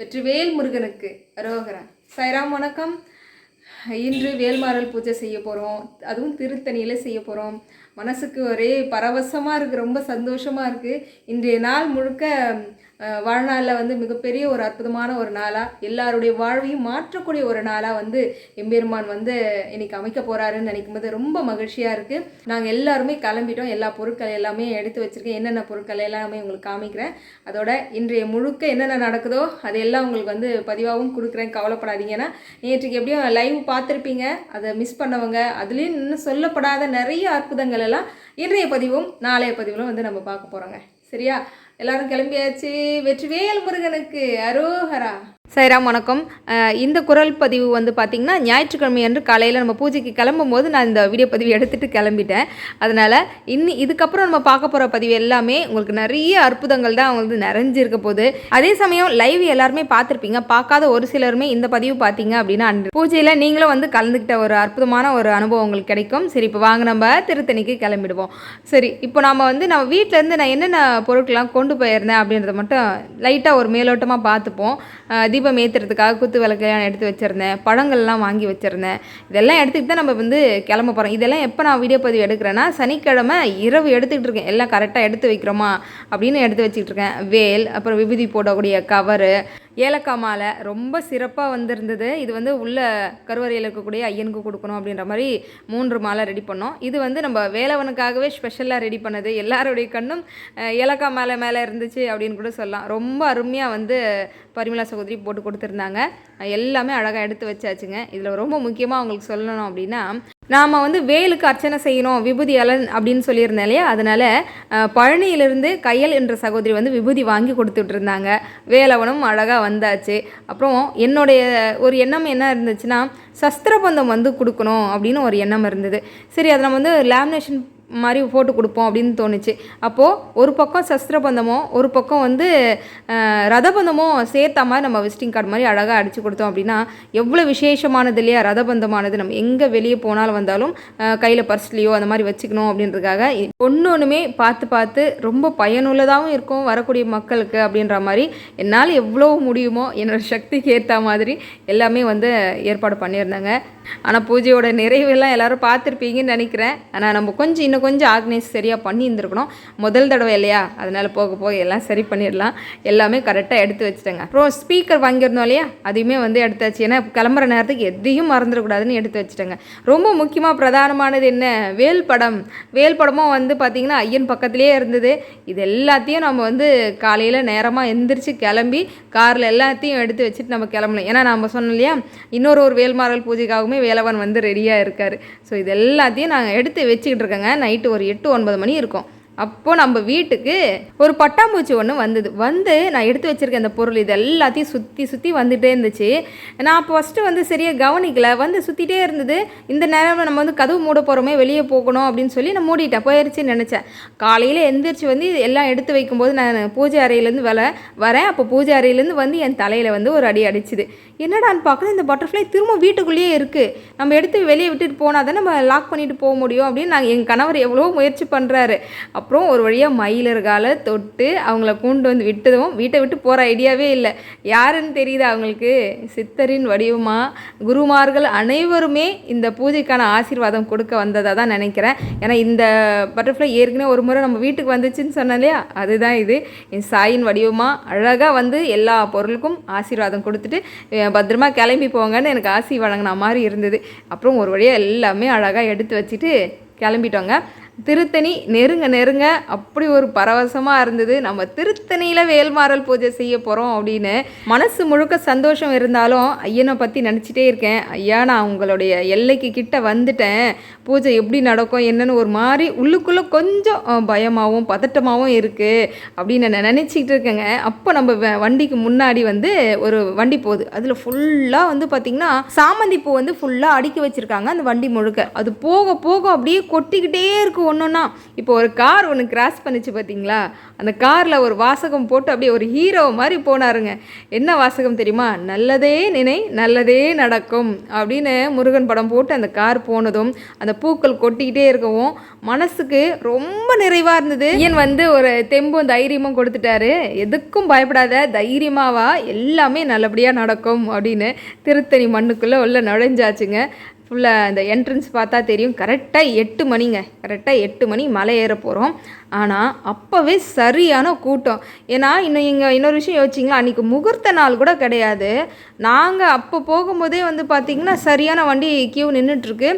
வெற்றிவேல் முருகனுக்கு அரோகரா சாய்ராம் வணக்கம். இன்று வேல்மாறல் பூஜை செய்ய போகிறோம் அதுவும் திருத்தணியில் செய்ய போகிறோம் மனசுக்கு ஒரே பரவசமாக இருக்குது ரொம்ப சந்தோஷமாக இருக்குது இன்றைய நாள் முழுக்க வாழ்நாளில் வந்து மிகப்பெரிய ஒரு அற்புதமான ஒரு நாளாக எல்லாருடைய வாழ்வையும் மாற்றக்கூடிய ஒரு நாளாக வந்து எம்பெருமான் வந்து இன்னைக்கு அமைக்க போகிறாருன்னு நினைக்கும் போது ரொம்ப மகிழ்ச்சியாக இருக்குது நாங்கள் எல்லாருமே கிளம்பிட்டோம். எல்லா பொருட்கள் எல்லாமே எடுத்து வச்சுருக்கேன். என்னென்ன பொருட்கள் எல்லாமே உங்களுக்கு காமிக்கிறேன். அதோட இன்றைய முழுக்க என்னென்ன நடக்குதோ அதையெல்லாம் எல்லாம் உங்களுக்கு வந்து பதிவாகவும் கொடுக்குறேன். கவலைப்படாதீங்கன்னா நேற்றுக்கு எப்படியும் லைவ் பார்த்துருப்பீங்க. அதை மிஸ் பண்ணவங்க அதுலேயும் இன்னும் சொல்லப்படாத நிறைய அற்புதங்கள் எல்லாம் இன்றைய பதிவும் நாளைய பதிவிலும் வந்து நம்ம பார்க்க போகிறோங்க சரியா? எல்லாரும் கிளம்பியாச்சு. வெற்றிவேல் முருகனுக்கு அரோஹரா. சைராம் வணக்கம். இந்த குரல் பதிவு வந்து பார்த்திங்கன்னா ஞாயிற்றுக்கிழமை அன்று காலையில் நம்ம பூஜைக்கு கிளம்பும் போது நான் இந்த வீடியோ பதிவு எடுத்துகிட்டு கிளம்பிட்டேன். அதனால் இன்னி இதுக்கப்புறம் நம்ம பார்க்க போகிற பதிவு எல்லாமே உங்களுக்கு நிறைய அற்புதங்கள் தான் வந்து நிறைஞ்சிருக்க போகுது. அதே சமயம் லைவ் எல்லாருமே பார்த்துருப்பீங்க. பார்க்காத ஒரு சிலருமே இந்த பதிவு பார்த்தீங்க அப்படின்னா பூஜையில் நீங்களும் வந்து கலந்துக்கிட்ட ஒரு அற்புதமான ஒரு அனுபவம் உங்களுக்கு கிடைக்கும். சரி இப்போ வாங்க நம்ம திருத்தணிக்கு கிளம்பிடுவோம். சரி இப்போ நம்ம வந்து நம்ம வீட்டிலேருந்து நான் என்னென்ன பொருட்கள்லாம் கொண்டு போயிருந்தேன் அப்படின்றத மட்டும் லைட்டாக ஒரு மேலோட்டமாக பார்த்துப்போம். தீபம் ஏற்றுறதுக்காக குத்து விளக்கெல்லாம் எடுத்து வச்சுருந்தேன். பழங்கள்லாம் வாங்கி வச்சுருந்தேன். இதெல்லாம் எடுத்துக்கிட்டு தான் நம்ம வந்து கிளம்ப போகிறோம் இதெல்லாம் எப்போ நான் வீடியோ பதிவு எடுக்கிறேன்னா சனிக்கிழமை இரவு எடுத்துக்கிட்டு இருக்கேன். எல்லாம் கரெக்டாக எடுத்து வைக்கிறோமா? அப்படின்னு எடுத்து வச்சுக்கிட்டு இருக்கேன். வேல் அப்புறம் விபூதி போடக்கூடிய கவரு ஏலக்காய் மாலை ரொம்ப சிறப்பாக வந்திருந்தது. இது வந்து உள்ள கருவறையில் இருக்கக்கூடிய ஐயனுக்கு கொடுக்கணும் அப்படின்ற மாதிரி மூன்று மாலை ரெடி பண்ணோம். இது வந்து நம்ம வேலவனுக்காகவே ஸ்பெஷலாக ரெடி பண்ணது. எல்லாருடைய கண்ணும் ஏலக்காய் மாலை மேலே இருந்துச்சு அப்படின்னு கூட சொல்லலாம். ரொம்ப அருமையாக வந்து பரிமலா சகோதரி போட்டு கொடுத்துருந்தாங்க. எல்லாமே அழகாக எடுத்து வச்சாச்சுங்க. இதில் ரொம்ப முக்கியமாக அவங்களுக்கு சொல்லணும் அப்படின்னா நாம் வந்து வேலுக்கு அர்ச்சனை செய்யணும் விபூதி அலன் அப்படின்னு சொல்லியிருந்தேன் இல்லையா? அதனால் பழனியிலிருந்து கையல் என்ற சகோதரி வந்து விபூதி வாங்கி கொடுத்துட்டு இருந்தாங்க வேலவனும் அழகாக வந்தாச்சு. அப்புறம் என்னுடைய ஒரு எண்ணம் என்ன இருந்துச்சுன்னா சஸ்திரபந்தம் வந்து கொடுக்கணும் அப்படின்னு ஒரு எண்ணம் இருந்தது. சரி அதை நம்ம வந்து லேமினேஷன் மாதிரி போட்டு கொடுப்போம் அப்படின்னு தோணுச்சு. அப்போது ஒரு பக்கம் சஸ்திரபந்தமும் ஒரு பக்கம் வந்து அஹ், ரதபந்தமும் சேர்த்த மாதிரி நம்ம விசிட்டிங் கார்டு மாதிரி அழகாக அடித்து கொடுத்தோம் அப்படின்னா எவ்வளோ விசேஷமானது இல்லையா? ரதபந்தமானது நம்ம எங்கே வெளியே போனாலும் வந்தாலும் கையில் பர்ஸ்லேயோ அந்த மாதிரி வச்சுக்கணும் அப்படின்றதுக்காக ஒன்று ஒன்றுமே பார்த்து பார்த்து ரொம்ப பயனுள்ளதாகவும் இருக்கும் வரக்கூடிய மக்களுக்கு அப்படின்ற மாதிரி என்னால் எவ்வளோ முடியுமோ என்னோட சக்திக்கு ஏற்ற மாதிரி எல்லாமே வந்து ஏற்பாடு பண்ணியிருந்தாங்க. ஆனால் பூஜையோட நிறைவெல்லாம் எல்லோரும் பார்த்துருப்பீங்கன்னு நினைக்கிறேன். ஆனால் நம்ம கொஞ்சம் இன்னும் கொஞ்சம் ஆர்கனைஸ் சரியாக பண்ணி இருந்திருக்கணும் முதல் தடவை இல்லையா? அதனால் போக போக எல்லாம் சரி பண்ணிடலாம். எல்லாமே கரெக்டாக எடுத்து வச்சுட்டேங்க. அப்புறம் ஸ்பீக்கர் வாங்கியிருந்தோம் இல்லையா? அதையுமே வந்து எடுத்தாச்சு. ஏன்னா கிளம்புற நேரத்துக்கு எதையும் மறந்துடக்கூடாதுன்னு எடுத்து வச்சுட்டேங்க. ரொம்ப முக்கியமாக பிரதானமானது என்ன? வேல் படம். வேல் படமும் வந்து பார்த்திங்கன்னா ஐயன் பக்கத்துலேயே இருந்தது. இது எல்லாத்தையும் நம்ம வந்து காலையில் நேரமாக எந்திரிச்சு கிளம்பி காரில் எல்லாத்தையும் எடுத்து வச்சுட்டு நம்ம கிளம்பணும். ஏன்னா நம்ம சொன்னோம் இல்லையா? இன்னொரு ஒரு வேல்மாரல் பூஜைக்காகவுமே வேலவன் வந்து ரெடியாக இருக்கார். ஸோ இது எல்லாத்தையும் நாங்கள் எடுத்து வச்சுக்கிட்டு இருக்கேங்க. நைட்டு ஒரு எட்டு ஒன்பது மணி இருக்கும். அப்போது நம்ம வீட்டுக்கு ஒரு பட்டாம்பூச்சி ஒன்று வந்தது. வந்து நான் எடுத்து வச்சிருக்க அந்த பொருள் இது எல்லாத்தையும் சுற்றி சுற்றி வந்துகிட்டே இருந்துச்சு. நான் அப்போ ஃபஸ்ட்டு வந்து சரியாக கவனிக்கல. வந்து சுற்றிட்டே இருந்தது. இந்த நேரம் நம்ம வந்து கதவு மூட போகிறோமே வெளியே போகணும் அப்படின்னு சொல்லி நான் மூடிட்டேன். போயிடுச்சுன்னு நினச்சேன். காலையில் எந்திரிச்சு வந்து இது எல்லாம் எடுத்து வைக்கும்போது நான் பூஜை அறையிலேருந்து வர வரேன். அப்போ பூஜை அறையிலேருந்து வந்து என் தலையில் வந்து ஒரு அடி அடிச்சுது. என்னடான்னு பார்க்குறது இந்த பட்டர்ஃப்ளை திரும்ப வீட்டுக்குள்ளேயே இருக்குது நம்ம எடுத்து வெளியே விட்டுட்டு போனால் தான் நம்ம லாக் பண்ணிட்டு போக முடியும் அப்படின்னு நாங்கள் எங்கள் கணவர் எவ்வளோ முயற்சி பண்ணுறாரு அப்புறம் ஒரு வழியாக மயிலர்கால தொட்டு அவங்கள கொண்டு வந்து விட்டதும் வீட்டை விட்டு போகிற ஐடியாவே இல்லை. யாருன்னு தெரியுது அவங்களுக்கு? சித்தரின் வடிவமாக குருமார்கள் அனைவருமே இந்த பூஜைக்கான ஆசீர்வாதம் கொடுக்க வந்ததாக தான் நினைக்கிறேன். ஏன்னா இந்த பட்டர்ஃப்ளை ஏற்கனவே ஒரு முறை நம்ம வீட்டுக்கு வந்துச்சுன்னு சொன்னேன் இல்லையா? அதுதான் இது. என் சாயின் வடிவமாக அழகாக வந்து எல்லா பொருளுக்கும் ஆசீர்வாதம் கொடுத்துட்டு பத்திரமா கிளம்பி போங்கன்னு எனக்கு ஆசி வழங்கின மாதிரி இருந்தது. அப்புறம் ஒரு வழியாக எல்லாமே அழகாக எடுத்து வச்சுட்டு கிளம்பிட்டோங்க. திருத்தணி நெருங்க நெருங்க அப்படி ஒரு பரவசமாக இருந்தது. நம்ம திருத்தணியில் வேல்மாறல் பூஜை செய்ய போகிறோம் அப்படின்னு மனசு முழுக்க சந்தோஷம் இருந்தாலும் ஐயனை பற்றி நினச்சிட்டே இருக்கேன். ஐயா நான் உங்களுடைய எல்லைக்கு கிட்ட வந்துட்டேன். பூஜை எப்படி நடக்கும் என்னன்னு ஒரு மாதிரி உள்ளுக்குள்ளே கொஞ்சம் பயமாகவும் பதட்டமாகவும் இருக்குது அப்படின்னு நான் நினச்சிக்கிட்டு இருக்கேங்க. அப்போ நம்ம வ- வண்டிக்கு முன்னாடி வந்து ஒரு வண்டி போகுது. அதில் ஃபுல்லாக வந்து பார்த்திங்கன்னா சாமந்தி பூ வந்து ஃபுல்லாக அடுக்கி வச்சுருக்காங்க அந்த வண்டி முழுக்க. அது போக போக அப்படியே கொட்டிக்கிட்டே இருக்கும் ஒன்றுன்னா இப்போ ஒரு கார் ஒன்று கிராஸ் பண்ணிச்சு பார்த்தீங்களா? அந்த காரில் ஒரு வாசகம் போட்டு அப்படியே ஒரு ஹீரோ மாதிரி போனாருங்க. என்ன வாசகம் தெரியுமா? நல்லதே நினை நல்லதே நடக்கும் அப்படின்னு முருகன் படம் போட்டு அந்த கார் போனதும் அந்த பூக்கள் கொட்டிக்கிட்டே இருக்கவும் மனசுக்கு ரொம்ப நிறைவாக இருந்தது. ஏன் வந்து ஒரு தெம்பும் தைரியமும் கொடுத்துட்டாரு. எதுக்கும் பயப்படாத தைரியமாவா எல்லாமே நல்லபடியாக நடக்கும் அப்படின்னு திருத்தணி மண்ணுக்குள்ளே உள்ள நுழைஞ்சாச்சுங்க. ஃபுல்லாக அந்த என்ட்ரன்ஸ் பார்த்தா தெரியும். கரெக்டாக எட்டு மணிங்க. கரெக்டாக எட்டு மணி மலை ஏற போகிறோம் ஆனால் அப்போவே சரியான கூட்டம். ஏன்னா இன்னும் இங்கே இன்னொரு விஷயம் யோசிச்சிங்களா? அன்றைக்கி முகூர்த்த நாள் கூட கிடையாது. நாங்கள் அப்போ போகும்போதே வந்து பார்த்திங்கன்னா சரியான வண்டி கியூ நின்றுட்டுருக்கு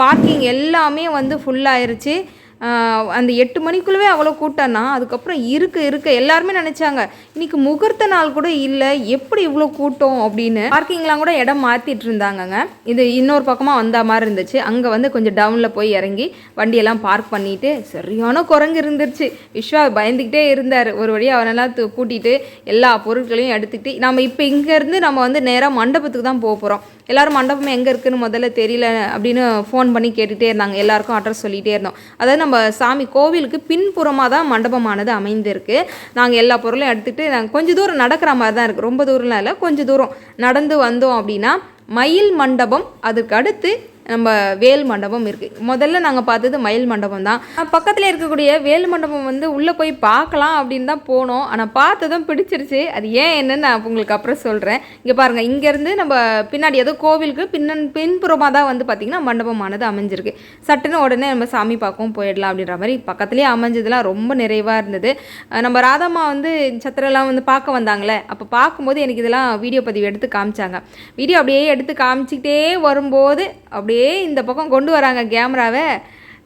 பார்க்கிங் எல்லாமே வந்து ஃபுல்லாகிருச்சு அந்த எட்டு மணிக்குள்ளவே அவ்வளோ கூட்டம்னா அதுக்கப்புறம் இருக்க இருக்க. எல்லாருமே நினச்சாங்க இன்னைக்கு முகூர்த்த நாள் கூட இல்லை எப்படி இவ்வளோ கூட்டம்? அப்படின்னு. பார்க்கிங்லாம் கூட இடம் மாற்றிட்டு இருந்தாங்கங்க. இது இன்னொரு பக்கமாக வந்த மாதிரி இருந்துச்சு. அங்கே வந்து கொஞ்சம் டவுனில் போய் இறங்கி வண்டியெல்லாம் பார்க் பண்ணிட்டு சரியான குரங்கு இருந்துருச்சு. விஸ்வா பயந்துக்கிட்டே இருந்தார். ஒரு வழியாக அவனெல்லாம் தூ- எல்லா பொருட்களையும் எடுத்துக்கிட்டு நம்ம இப்போ இங்கேருந்து நம்ம வந்து நேராக மண்டபத்துக்கு தான் போக போகிறோம் எல்லாரும் மண்டபம் எங்கே இருக்குன்னு முதல்ல தெரியல அப்படின்னு ஃபோன் பண்ணி கேட்டுகிட்டே இருந்தாங்க. எல்லாருக்கும் அட்ரஸ் சொல்லிகிட்டே இருந்தோம். அதாவது நம்ம சாமி கோவிலுக்கு பின்புறமாக தான் மண்டபமானது அமைந்திருக்கு. நாங்கள் எல்லா பொருளையும் எடுத்துகிட்டு நாங்கள் கொஞ்சம் தூரம் நடக்கிற மாதிரி தான் இருக்குது ரொம்ப தூரம்லாம் இல்லை கொஞ்சம் தூரம் நடந்து வந்தோம் அப்படின்னா மயில் மண்டபம் அதுக்கு அடுத்து நம்ம வேல் மண்டபம் இருக்குது முதல்ல நாங்கள் பார்த்தது மயில் மண்டபம் தான். பக்கத்தில் இருக்கக்கூடிய வேல் மண்டபம் வந்து உள்ளே போய் பார்க்கலாம் அப்படின்னு தான் போனோம். ஆனால் பார்த்ததும் பிடிச்சிருச்சு. அது ஏன் என்னன்னு நான் உங்களுக்கு அப்புறம் சொல்கிறேன் இங்கே பாருங்கள் இங்கேருந்து நம்ம பின்னாடி ஏதோ கோவிலுக்கு பின்னன் பின்புறமாக தான் வந்து பார்த்திங்கன்னா மண்டபமானது அமைஞ்சிருக்கு. சட்டுன்னு உடனே நம்ம சாமி பார்க்கவும் போயிடலாம் அப்படின்ற மாதிரி பக்கத்துலேயே அமைஞ்சதுலாம் ரொம்ப நிறைவாக இருந்தது. நம்ம ராதாமா வந்து சத்திரம்லாம் வந்து பார்க்க வந்தாங்களே அப்போ பார்க்கும்போது எனக்கு இதெல்லாம் வீடியோ பதிவு எடுத்து காமிச்சாங்க. வீடியோ அப்படியே எடுத்து காமிச்சிக்கிட்டே வரும்போது அப்படியே இந்த பக்கம் கொண்டு வராங்க கேமராவை.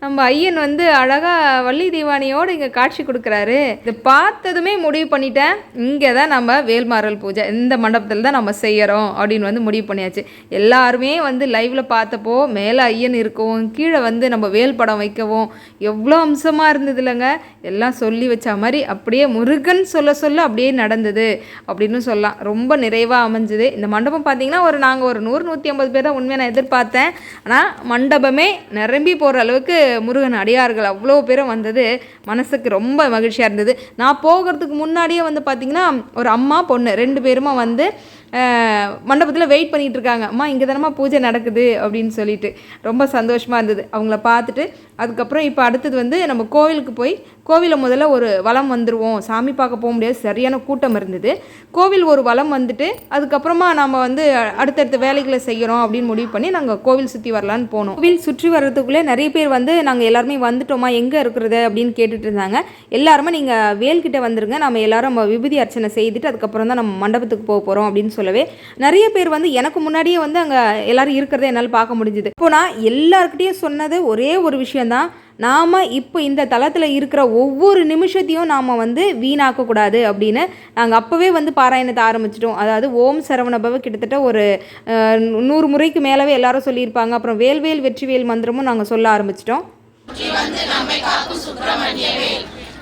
நம்ம ஐயன் வந்து அழகாக வள்ளி தீவானியோடு இங்கே காட்சி கொடுக்குறாரு. இதை பார்த்ததுமே முடிவு பண்ணிட்டேன். இங்கே தான் நம்ம வேல்மாறல் பூஜை இந்த மண்டபத்தில் தான் நம்ம செய்கிறோம் அப்படின்னு வந்து முடிவு பண்ணியாச்சு. எல்லாருமே வந்து லைவில் பார்த்தப்போ மேலே ஐயன் இருக்கவும் கீழே வந்து நம்ம வேல் படம் வைக்கவும் எவ்வளோ அம்சமாக இருந்தது இல்லைங்க? எல்லாம் சொல்லி வச்ச மாதிரி அப்படியே முருகன் சொல்ல சொல்ல அப்படியே நடந்தது அப்படின்னு சொல்லலாம். ரொம்ப நிறைவாக அமைஞ்சுது. இந்த மண்டபம் பார்த்தீங்கன்னா ஒரு நாங்கள் ஒரு நூறு நூற்றி ஐம்பது பேர் தான் உண்மையாக நான் எதிர்பார்த்தேன். ஆனால் மண்டபமே நிரம்பி போகிற அளவுக்கு முருகன் அடியார்கள் அவ்வளோ பேரும் வந்தது மனசுக்கு ரொம்ப மகிழ்ச்சியாக இருந்தது. நான் போகிறதுக்கு முன்னாடியே வந்து பார்த்திங்கன்னா ஒரு அம்மா பொண்ணு ரெண்டு பேருமா வந்து மண்டபத்தில் வெயிட் பண்ணிகிட்டு இருக்காங்க அம்மா இங்கே தானம்மா பூஜை நடக்குது அப்படின்னு சொல்லிட்டு. ரொம்ப சந்தோஷமாக இருந்தது. அவங்கள பார்த்துட்டு அதுக்கப்புறம் இப்போ அடுத்தது வந்து நம்ம கோவிலுக்கு போய் கோவிலில் முதல்ல ஒரு வளம் வந்துடுவோம் சாமி பார்க்க போக முடியாது. சரியான கூட்டம் இருந்தது. கோவில் ஒரு வளம் வந்துட்டு அதுக்கப்புறமா நம்ம வந்து அடுத்தடுத்த வேலைகளை செய்கிறோம் அப்படின்னு முடிவு பண்ணி நாங்கள் கோவில் சுற்றி வரலான்னு போனோம். கோவில் சுற்றி வர்றதுக்குள்ளே நிறைய பேர் வந்து நாங்கள் எல்லாருமே வந்துட்டோமா எங்கே இருக்கிறது? அப்படின்னு கேட்டுட்டு இருந்தாங்க. எல்லாருமே நீங்கள் வேல்கிட்ட வந்துருங்க. நம்ம எல்லாரும் நம்ம விபூதி அர்ச்சனை செய்துட்டு அதுக்கப்புறம் தான் நம்ம மண்டபத்துக்கு போக போகிறோம் அப்படின்னு சொல்லவே நிறைய பேர் வந்து எனக்கு முன்னாடியே வந்து அங்கே எல்லாரும் இருக்கிறத என்னால் பார்க்க முடிஞ்சுது. இப்போ நான் எல்லாருக்கிட்டையும் சொன்னது ஒரே ஒரு விஷயந்தான் நாம் இப்போ இந்த தளத்தில் இருக்கிற ஒவ்வொரு நிமிஷத்தையும் நாம் வந்து வீணாக்கக்கூடாது அப்படின்னு நாங்கள் அப்போவே வந்து பாராயணத்தை ஆரம்பிச்சிட்டோம். அதாவது ஓம் சரவணபவ கிட்டத்தட்ட ஒரு நூறு முறைக்கு மேலவே எல்லாரும் சொல்லியிருப்பாங்க. அப்புறம் வேல்வேல் வெற்றிவேல் மந்திரமும் நாங்கள் சொல்ல ஆரம்பிச்சிட்டோம்.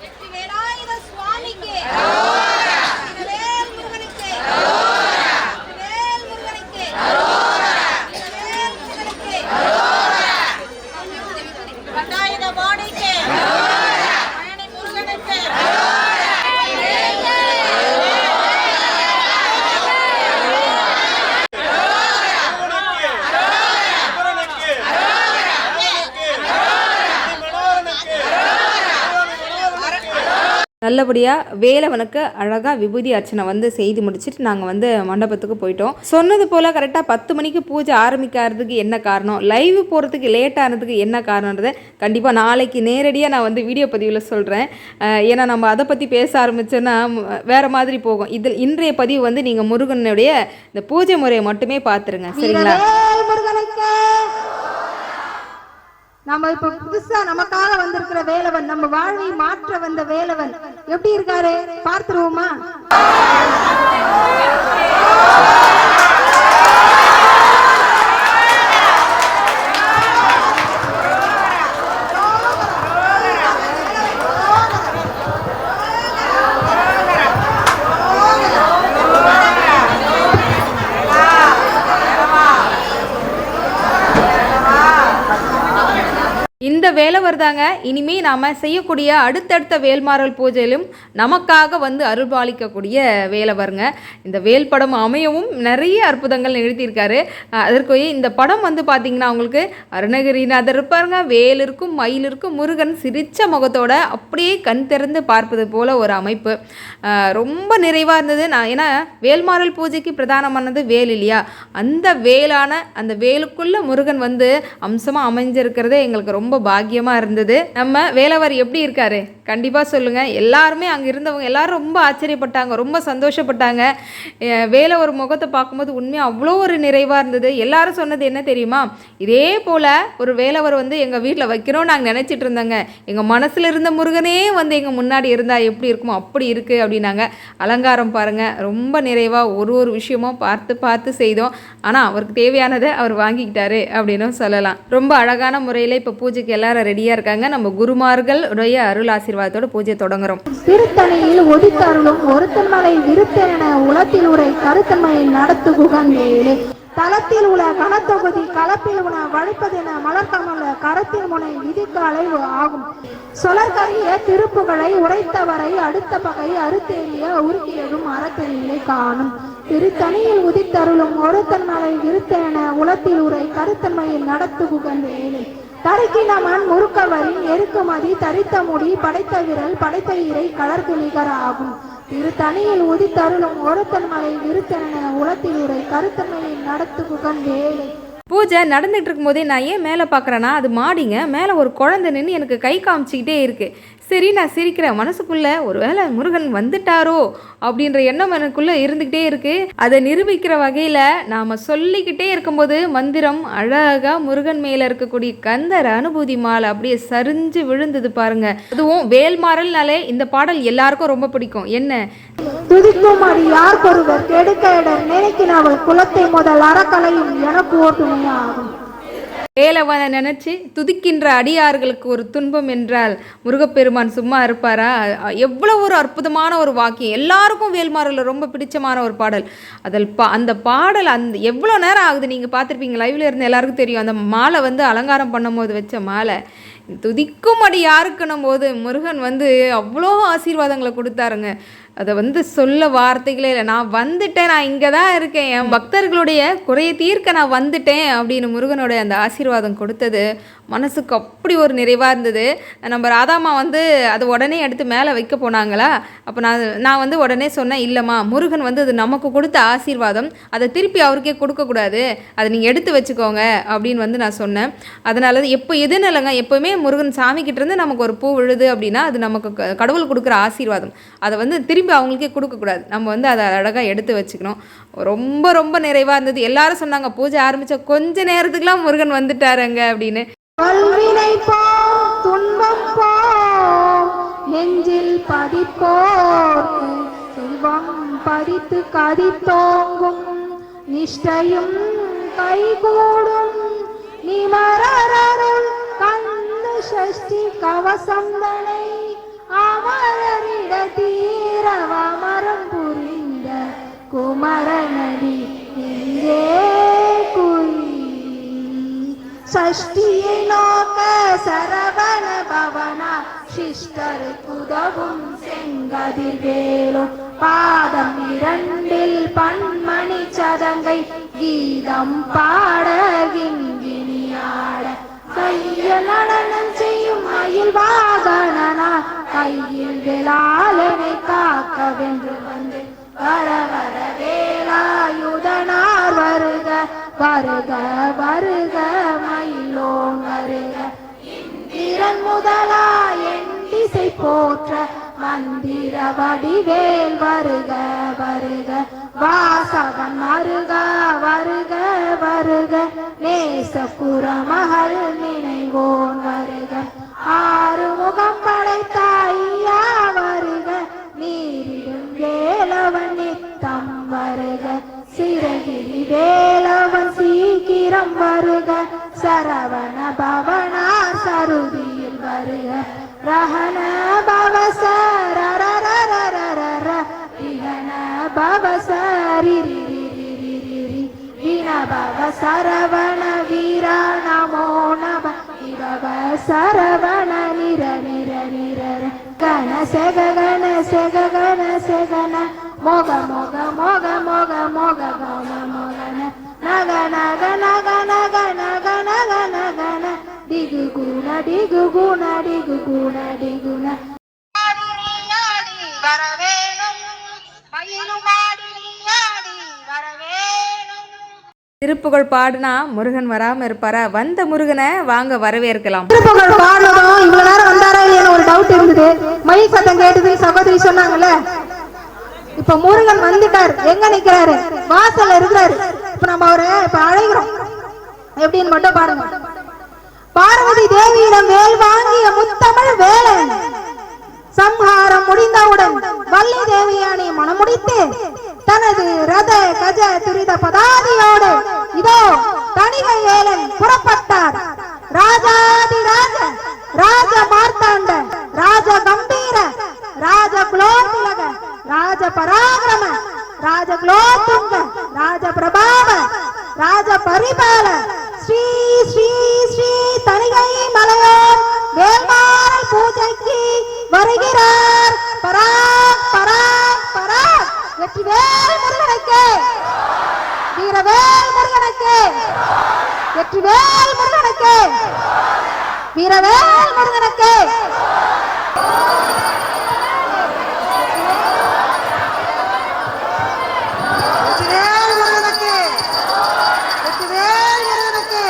வெற்றிவேலாயுத சுவாமிக்கு வெற்றிவேல் முருகனுக்கு வெற்றிவேல் முருகனுக்கு வெற்றிவேல் முருகனுக்கு வட்டாயுத பாடிக்கு பழனி முருகனுக்கு நல்லபடியாக வேலவனுக்கு அழகாக விபூதி அர்ச்சனை வந்து செய்து முடிச்சுட்டு நாங்கள் வந்து மண்டபத்துக்கு போயிட்டோம். சொன்னது போல் கரெக்டாக பத்து மணிக்கு பூஜை ஆரம்பிக்கிறதுக்கு என்ன காரணம்? லைவ் போகிறதுக்கு லேட் ஆனதுக்கு என்ன காரணன்றதை கண்டிப்பாக நாளைக்கு நேரடியாக நான் வந்து வீடியோ பதிவில் சொல்கிறேன் ஏன்னா நம்ம அதை பற்றி பேச ஆரம்பிச்சோன்னா வேறு மாதிரி போகும். இதில் இன்றைய பதிவு வந்து நீங்கள் முருகனுடைய இந்த பூஜை முறையை மட்டுமே பார்த்துருங்க. சரிங்களா? முருகனுக்கு. நம்ம இப்ப புதுசா நமக்காக வந்திருக்கிற வேலவன் நம்ம வாழ்வை மாற்ற வந்த வேலவன். எப்படி இருக்காரு? பார்த்துருவோமா? In இந்த வருதாங்க. தாங்க இனிமே நாம் செய்யக்கூடிய அடுத்தடுத்த வேல்மாறல் பூஜையிலும் நமக்காக வந்து அருள்பாலிக்கக்கூடிய வேலை வருங்க. இந்த வேல் படம் அமையவும் நிறைய அற்புதங்கள் நிறுத்தியிருக்காரு அஹ் அதற்கு இந்த படம் வந்து பார்த்திங்கன்னா உங்களுக்கு அருணகிரிநாதர் இருப்பாருங்க. வேல் இருக்கும் மயில் இருக்கும் முருகன் சிரித்த முகத்தோட அப்படியே கண் திறந்து பார்ப்பது போல ஒரு அமைப்பு. ரொம்ப நிறைவாக இருந்தது. நான் ஏன்னா வேல்மாறல் பூஜைக்கு பிரதானமானது வேல் இல்லையா? அந்த வேலான அந்த வேலுக்குள்ளே முருகன் வந்து அம்சமாக அமைஞ்சிருக்கிறதே எங்களுக்கு ரொம்ப பா பாக்கியமாக இருந்தது. நம்ம வேலவர் எப்படி இருக்காரு? கண்டிப்பாக சொல்லுங்கள் எல்லாருமே அங்கே இருந்தவங்க எல்லாரும் ரொம்ப ஆச்சரியப்பட்டாங்க ரொம்ப சந்தோஷப்பட்டாங்க. வேலை வேலவர் முகத்தை பார்க்கும்போது உண்மையாக அவ்வளோ ஒரு நிறைவாக இருந்தது. எல்லாரும் சொன்னது என்ன தெரியுமா? இதே போல் ஒரு வேலவர் வந்து எங்கள் வீட்டில் வைக்கிறோம் நாங்கள் நினச்சிட்டு இருந்தோங்க. எங்கள் மனசில் இருந்த முருகனே வந்து எங்கள் முன்னாடி இருந்தால் எப்படி இருக்குமோ அப்படி இருக்குது அப்படின்னாங்க. அலங்காரம் பாருங்கள் ரொம்ப நிறைவாக ஒரு ஒரு விஷயமும் பார்த்து பார்த்து செய்தோம். ஆனால் அவருக்கு தேவையானதை அவர் வாங்கிக்கிட்டாரு அப்படின்னு சொல்லலாம். ரொம்ப அழகான முறையில் இப்போ பூஜைக்கு எல்லாம் எல்லாரும் ரெடியாக இருக்காங்க. நம்ம குருமார்கள் உடைய அருள் ஆசீர்வாதத்தோட பூஜை தொடங்குறோம். திருத்தணியில் ஒதித்தருளும் ஒருத்தன்மலை விருத்தென உலத்தில் உரை கருத்தன்மையை நடத்து குகந்தேலே தளத்தில் உள்ள கனத்தொகுதி கலப்பில் உண வழிப்பதென மலர்கமல கரத்தில் முனை விதிக்காலை ஆகும். சொலர்கரிய திருப்புகளை உரைத்தவரை அடுத்த பகை அறுத்தேறிய உருக்கியதும் அறத்தெளியிலே காணும். திருத்தணியில் உதித்தருளும் ஒருத்தன்மலை விருத்தென உளத்தில் உரை கருத்தன்மையில் நடத்து குகந்தேலே தரைக்கினமன் முறுக்கவரின் எருக்குமதி தரித்த முடி படைத்த விரல் படைத்த இறை கலர்குலிகர் ஆகும். திருத்தணியில் உதித்தருளும் ஒருத்தன் மலை விருத்தன உலத்தில் உரை கருத்தன்மையை நடத்து புகன் வேலை பூஜை நடந்துகிட்டு இருக்கும்போதே நான் ஏன் மேலே பார்க்குறேன்னா அது மாடிங்க. மேலே ஒரு குழந்தை நின்று எனக்கு கை காமிச்சிக்கிட்டே இருக்குது சரி நான் சிரிக்கிறேன். மனசுக்குள்ளே ஒருவேளை முருகன் வந்துட்டாரோ அப்படின்ற எண்ணம் எனக்குள்ளே இருந்துக்கிட்டே இருக்குது அதை நிரூபிக்கிற வகையில் நாம் சொல்லிக்கிட்டே இருக்கும்போது மந்திரம் அழகாக முருகன் மேலே இருக்கக்கூடிய கந்தர் அனுபூதி மாலை அப்படியே சரிஞ்சு விழுந்தது பாருங்க. அதுவும் வேல்மாறல்னாலே இந்த பாடல் எல்லாருக்கும் ரொம்ப பிடிக்கும். என்ன? துதிக்கும் அடி யார் பொருவர் கெடுக்க இடர் நினைக்கினவள் குலத்தை முதல் அறக்கலையும் எனக்கு ஓட்டுமையாகும் வேலவனை நினச்சி துதிக்கின்ற அடியார்களுக்கு ஒரு துன்பம் என்றால் முருகப்பெருமான் சும்மா இருப்பாரா? எவ்வளோ ஒரு அற்புதமான ஒரு வாக்கியம். எல்லாருக்கும் வேல்மாரில் ரொம்ப பிடிச்சமான ஒரு பாடல். அதில் பா அந்த பாடல் அந்த எவ்வளோ நேரம் ஆகுது நீங்கள் பார்த்துருப்பீங்க? லைவில் இருந்து எல்லாருக்கும் தெரியும். அந்த மாலை வந்து அலங்காரம் பண்ணும்போது வச்ச மாலை. துதிக்கும் அடி யாருக்குன்னும் போது முருகன் வந்து அவ்வளோ ஆசீர்வாதங்களை கொடுத்தாருங்க. அதை வந்து சொல்ல வார்த்தைகளே இல்லை. நான் வந்துட்டேன் நான் இங்கே தான் இருக்கேன். என் பக்தர்களுடைய குறைய தீர்க்க நான் வந்துட்டேன் அப்படின்னு முருகனுடைய அந்த ஆசீர்வாதம் கொடுத்தது. மனசுக்கு அப்படி ஒரு நிறைவாக இருந்தது. நம்ம ராதாமா வந்து அது உடனே எடுத்து மேலே வைக்க போனாங்களா? அப்போ நான் நான் வந்து உடனே சொன்னேன் இல்லைம்மா முருகன் வந்து அது நமக்கு கொடுத்த ஆசீர்வாதம். அதை திருப்பி அவருக்கே கொடுக்கக்கூடாது அதை நீங்கள் எடுத்து வச்சுக்கோங்க அப்படின்னு வந்து நான் சொன்னேன். அதனால தான் எப்போ எதுன்னு இல்லைங்க எப்போவுமே முருகன் சாமி நமக்கு ஒரு பூ விழுது அப்படின்னா அது நமக்கு க- கடவுள் கொடுக்குற ஆசீர்வாதம். அதை வந்து திரும்பி அவங்களுக்கே கொடுக்கக்கூடாது. நம்ம வந்து அதை அழகாக எடுத்து வச்சுக்கணும். ரொம்ப ரொம்ப நிறைவாக இருந்தது. எல்லாரும் சொன்னாங்க பூஜை ஆரம்பித்த கொஞ்ச நேரத்துக்குலாம் முருகன் வந்துட்டாருங்க அப்படின்னு. துன்பம் நெஞ்சில் பதிப்போர்க்கு செல்வம் பதித்து கதித்தோங்கும். நிஷ்டையும் கைகூடும். நிமரருள் கந்த சஷ்டி கவசந்தனை அமரந்த தீரவ மரம் புரிந்த குமரநதி இங்கே சஷ்டியை நோக்க சரவண பவனா சிஷ்டர் குதவும் செங்கதிர் வேலும் பாதம் இரண்டில் பன்மணி சதங்கை கீதம் பாட கைய நடனம் செய்யும் மயில் வாகனா கையில் வேளாளனை காக்க வென்று வந்து வர வர வேலாயுதனார் வருக வருக வருக மயிலோன் வருக. இந்திரன் முதலா என் திசை போற்ற மந்திர வடிவேல் வருக வருக. வாசவன் மருக வருக வருக. நேசபுர மகள் நினைவோன் வருக. ஆறு முகம் படைத்தாயா வருக. நீரிடும் வேலவன் நித்தம் வருக. சிறகிரி வேலவன் சீக்கிரம் வருக. சரவண பவனா சருதியில் வருக. ரஹன பவசரரரரரரர விகன பவசரிரிரிரிரிரி வின சரவண வீர நமோ நம இவ சரவண நிர நிர நிர ர. செக கண செக கண செகன மோக மோக மோக மோக மோக கண மோகன நக நக நக நக நக நக நகன டிகு குண டிகு குண டிகு குண டிகுண வரவேணும் மயிலும் ஆடி ஆடி வரவேணும். திருப்புகழ் பாடுனா முருகன் வராமல் இருப்பாரா? வந்த முருகனை வாங்க வரவேற்கலாம். திருப்புகழ் பாடணும் இவ்வளவு நேரம் வந்தாரா இல்லையான்னு ஒரு டவுட் இருந்தது. மயில் சத்தம் கேட்டதுன்னு சகோதரி சொன்னாங்கல்ல இப்ப முருகன் வந்துட்டார். எங்க நிக்கிறாரு? வாசல்ல இருக்கிறாரு. இப்ப நம்ம அவரை இப்ப அழைக்கிறோம். எப்படின்னு மட்டும் பாருங்க. பார்வதி தேவியிடம் வேல் வாங்கிய முத்தமிழ் வேலன். சம்ஹாரம் முடிந்தவுடன் வள்ளி தேவியானை மணமுடித்து தனது ரத கஜ துரித பதாதியோடு இதோ தணிகை வேலன் புறப்பட்டார். ராஜாதி ராஜ ராஜ மார்த்தாண்ட ராஜ கம்பீர ராஜ குலோத்திலக ராஜ பராக்கிரம ராஜ குலோத்துங்க ராஜ பிரபாவ ராஜ பரிபால ஸ்ரீ ஸ்ரீ ஸ்ரீ தணிகை மலையார் வேல்மாறல் பூஜைக்கு வருகிறார். பராக் பராக் பராக் வெற்றிவேல் முருகனுக்கு. வீரவேல் முருகனுக்கு. வெற்றிவேல் முருகனுக்கு. வீரவேல் முருகனுக்கு வெற்றிவேல் முருகனுக்கு வெற்றிவேல் முருகனுக்கு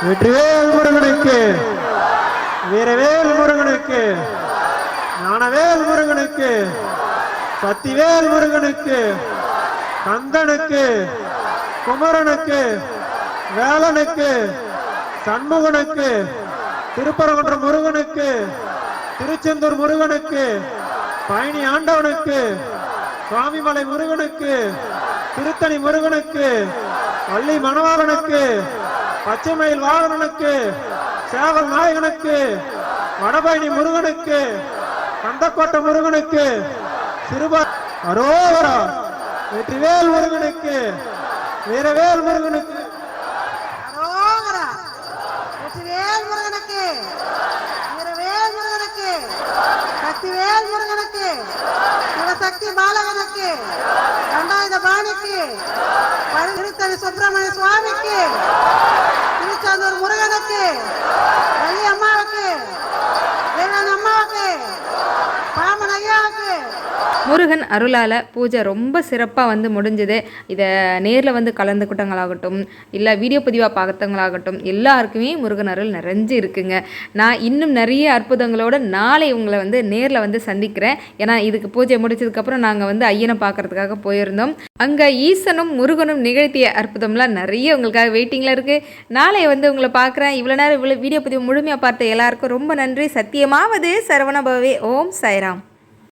வெற்றிவேல் முருகனுக்கு வீரவேல் முருகனுக்கு ஞானவேல் முருகனுக்கு சத்திவேல் முருகனுக்கு கந்தனுக்கு குமரனுக்கு வேலனுக்கு சண்முகனுக்கு திருப்பரங்குன்றம் முருகனுக்கு திருச்செந்தூர் முருகனுக்கு பழனி ஆண்டவனுக்கு சுவாமிமலை முருகனுக்கு திருத்தணி முருகனுக்கு பள்ளி மணவாளனுக்கு பச்சைமயில் வாகனனுக்கு சேவல் நாயகனுக்கு வடபழனி முருகனுக்கு கந்தக்கோட்டை முருகனுக்கு சிறுபா அரோவரா வெற்றிவேல் முருகனுக்கு வீரவேல் முருகனுக்கு. அரோகரா வெற்றிவேல் முருகனுக்கு. சக்திவேல் முருகனுக்கு சிவசக்தி பாலகனுக்கு ரெண்டாயுத பாணிக்கு திருத்தணி சுப்பிரமணிய சுவாமிக்கு திருச்செந்தூர் முருகனுக்கு வள்ளி முருகன் அருளால் பூஜை ரொம்ப சிறப்பாக வந்து முடிஞ்சுது. இதை நேரில் வந்து கலந்துக்கிட்டவங்களாகட்டும் இல்லை வீடியோ பதிவாக பார்த்தவங்களாகட்டும் எல்லாருக்குமே முருகன் அருள் நிறைஞ்சு இருக்குங்க. நான் இன்னும் நிறைய அற்புதங்களோட நாளை உங்களை வந்து நேரில் வந்து சந்திக்கிறேன். ஏன்னா இதுக்கு பூஜை முடிச்சதுக்கப்புறம் நாங்கள் வந்து ஐயனை பார்க்கறதுக்காக போயிருந்தோம். அங்கே ஈசனும் முருகனும் நிகழ்த்திய அற்புதம்லாம் நிறைய உங்களுக்காக வெயிட்டிங்கில் இருக்குது நாளை வந்து உங்களை பார்க்குறேன் இவ்வளோ நேரம் இவ்வளோ வீடியோ பதிவு முழுமையாக பார்த்த எல்லாருக்கும் ரொம்ப நன்றி. சத்தியமாவது சரவணபவே. ஓம் சாய்ராம்.